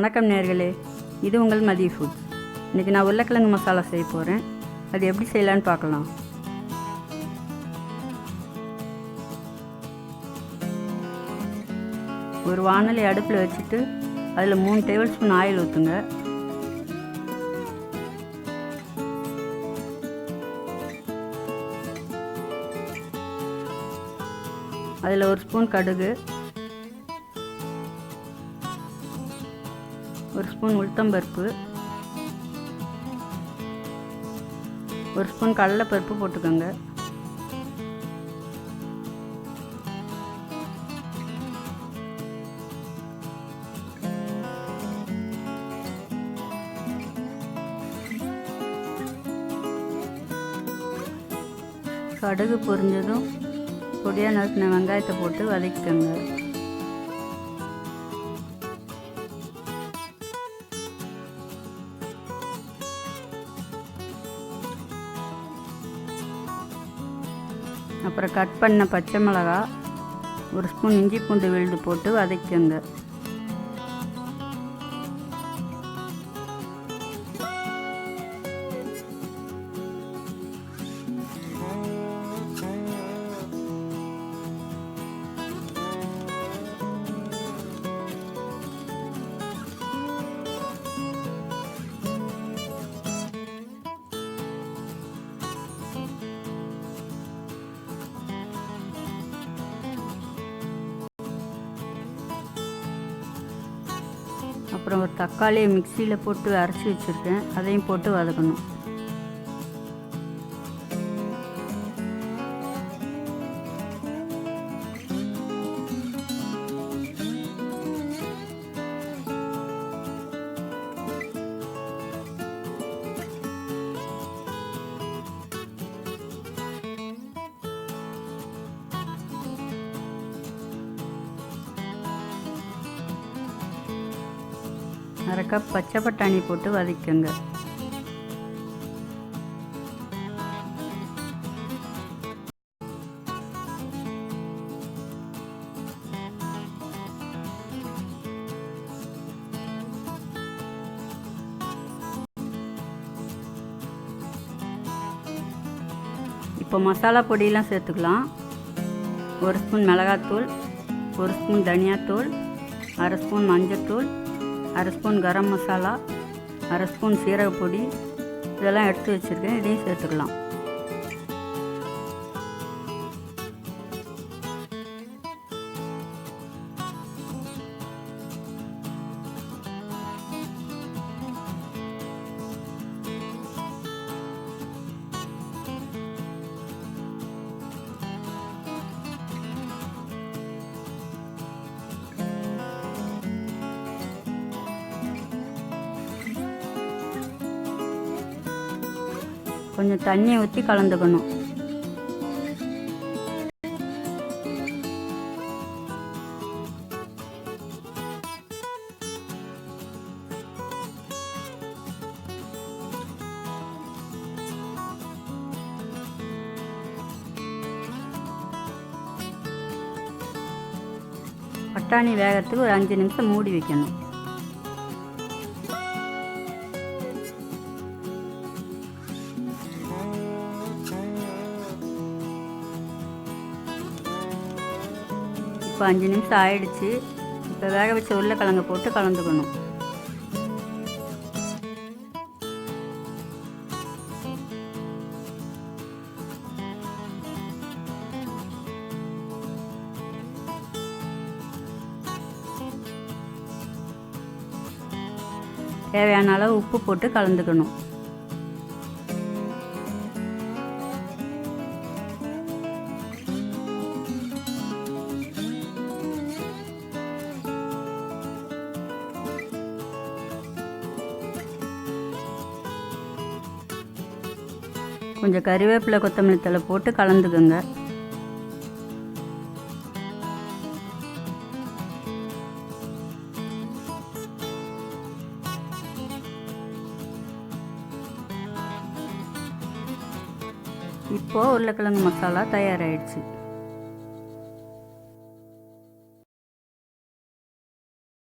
வணக்கம் நேர்களே. இது உங்கள் மதிய ஃபுட் இன்றைக்கி நான் உருளைக்கிழங்கு மசாலா செய்ய போகிறேன் அது எப்படி செய்யலான்னு பார்க்கலாம். ஒரு வானொலி அடுப்பில் வச்சுட்டு அதில் மூணு டேபிள் ஸ்பூன் ஆயில் ஊற்றுங்க அதில் ஒரு ஸ்பூன் கடுகு ஸ்பூன் உளுத்தம்பருப்பு ஒரு ஸ்பூன் கடலைப்பருப்பு போட்டுக்கோங்க. கடுகு பொரிஞ்சதும் பொடியாக நறுக்கின வெங்காயத்தை போட்டு வதக்கிக்கோங்க. அப்புறம் கட் பண்ண பச்சை மிளகா ஒரு ஸ்பூன் இஞ்சி பூண்டு விழுது போட்டு வதக்கிங்க அப்புறம் ஒரு தக்காளியை மிக்சியில் போட்டு அரைச்சி வச்சுருக்கேன். அதையும் போட்டு வதக்கணும். அரை கப் பச்சை பட்டாணி போட்டு வதக்குங்க. இப்போ மசாலா பொடியெலாம் சேர்த்துக்கலாம். ஒரு ஸ்பூன் மிளகாத்தூள் ஒரு ஸ்பூன் தனியாத்தூள் அரை ஸ்பூன் மஞ்சத்தூள் அரை ஸ்பூன் கரம் மசாலா அரை ஸ்பூன் சீரகப்பொடி இதெல்லாம் எடுத்து வச்சுருக்கேன். இதையும் சேர்த்துக்கலாம். கொஞ்சம் தண்ணியை ஊற்றி கலந்துக்கணும். பட்டாணி வேகத்துக்கு ஒரு அஞ்சு நிமிஷம் மூடி வைக்கணும். இப்போ அஞ்சு நிமிஷம் ஆயிடுச்சு. இப்போ வேக வச்ச உருளைக்கிழங்கு போட்டு கலந்துக்கணும். தேவையான அளவு உப்பு போட்டு கலந்துக்கணும். கொஞ்சம் கறிவேப்பிலை கொத்தமல்லி தழை போட்டு கலந்துக்கோங்க. இப்போது உருளைக்கிழங்கு மசாலா தயாராகிடுச்சு